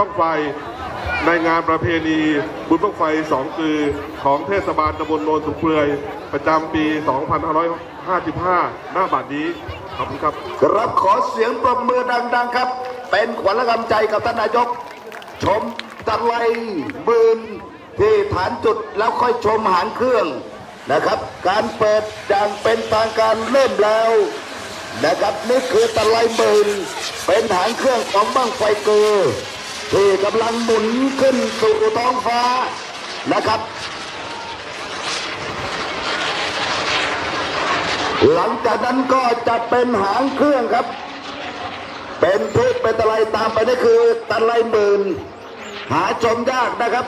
บั้งไฟ ในงานประเพณี บุญบั้งไฟสองคือของเทศบาลตำบลโนนสุเปลือย ประจำปี 2555 หน้าบัดนี้ ขอบคุณครับ ครับขอเสียงปรบมือดัง ๆ ครับ เป็นขวัญและกำลังใจกับท่านนายก ชมตะไลบืนที่ฐานจุดแล้วค่อยชมหางเครื่องนะครับ การเปิดอย่างเป็นทางการเริ่มแล้วนะครับนี่คือตะไลบืนเป็นหางเครื่องของบ้างไฟเกอร์ ที่กำลังหมุนขึ้นสู่ท้องฟ้านะครับ หลังจากนั้นก็จะเป็นหางเครื่องครับ เป็นทุกเป็นตะไลตามไปนี่คือตะไลหมื่นหาชมยากนะครับ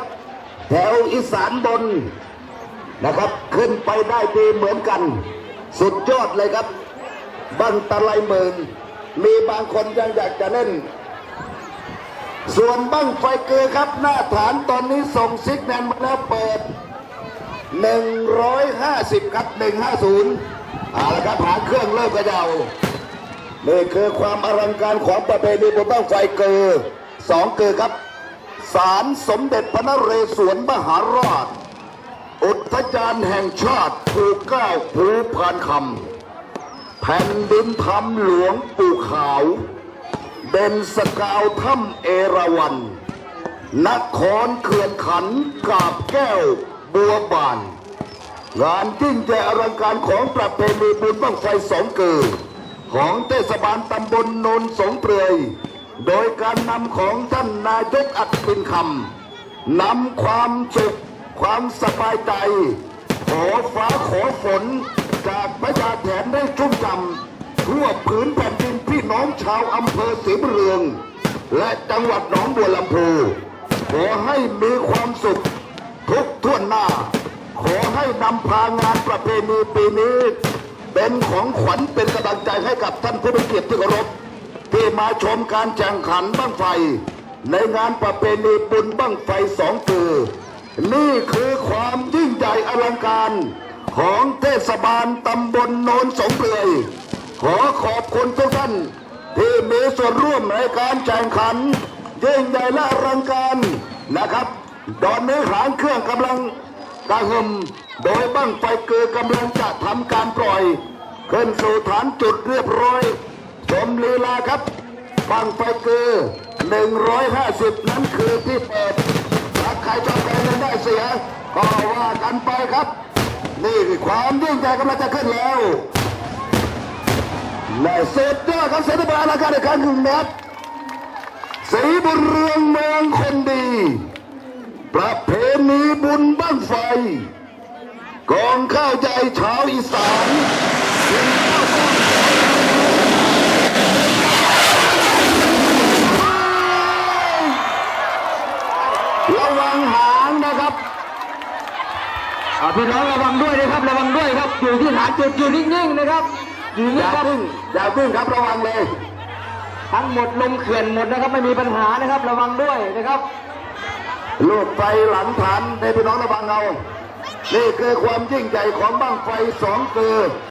แถวอีสานบนนะครับ ขึ้นไปได้ดีเหมือนกัน สุดยอดเลยครับบังตะไลหมื่นมีบางคนยังอยากจะเล่น ส่วนบั้งไฟเกลือครับหน้าฐานตอนนี้ส่งซิกแนนมาแล้วเปิด 150 ครับ 150เอาละครับหาเครื่องเริ่มกระเดานี่คือความอลังการของประเพณีบุญบ้างไฟเกอร์สองเกอร์ครับศาลสมเด็จพระนเรศวรมหาราช อุทยานแห่งชาติภูเก้าภูพานคำแผ่นดินธรรมหลวงปู่ขาว เด่นสกาวถ้ำเอราวัณนครเขื่อนขันกาบแก้วบัวบาน งานยิ่งใหญ่อลังการของประเพณีบุญบั้งไฟสองเกิดของเทศบาลตำบลโนนสงเปรยโดยการนำของท่านนายกอัดปินคำนำความสุขความสบายใจ ขอฟ้าขอฝน จากพระยาแถนได้ชุ่มจำทั่วผืนแผ่นดิน องชาวอำเภอศรีบุญเรือง และจังหวัดหนองบัวลำพูขอให้มีความสุขทุกท่วนหน้า ขอให้นำพางานประเพณีปีนี้ เป็นของขวัญเป็นกำลังใจให้กับท่านผู้มีเกียรติที่เคารพที่มาชมการแข่งขันบ้างไฟ ในงานประเพณีบุญบ้างไฟสองคือนี่คือความยิ่งใหญ่อลังการ ของเทศบาลตำบลโนนสงเปลือยขอขอบคุณทุกท่าน ที่มีส่วนร่วมในการแข่งขันยิ่งใหญ่และอลังการนะครับตอนนี้หางเครื่องกำลังกระหึ่มโดยบั้งไฟเกือกำลังจะทำการปล่อยขึ้นสู่ฐานจุดเรียบร้อยชมลีลาครับบั้งไฟเกือ150 นั้นคือที่เปิดถ้าใครชอบใครเล่นได้เสีย ก็ว่ากันไปครับ นี่คือความยิ่งใหญ่กำลังจะขึ้นแล้ว และเสร็จยอดครับเสร็จบาลการในการหนึ่งนัดสีบุญเรืองเมืองคนดี ประเพณีบุญบ้างไฟกองข้าวใจชาวอีสานระวังหางนะครับอ่าพี่น้องระวังด้วยนะครับ ระวังด้วยครับ อยู่ที่ฐานจุดอยู่นิ่งๆนะครับ อยู่อนิ่งย่าครับ พึ่งอย่าพึ่งครับระวังเลย ทั้งหมดลมเขื่อนหมดนะครับไม่มีปัญหานะครับระวังด้วยนะครับ ลูกไฟหลังฐานในพี่น้องระวังเอา นี่คือความยิ่งใหญ่ของบ้างไฟสองเกือ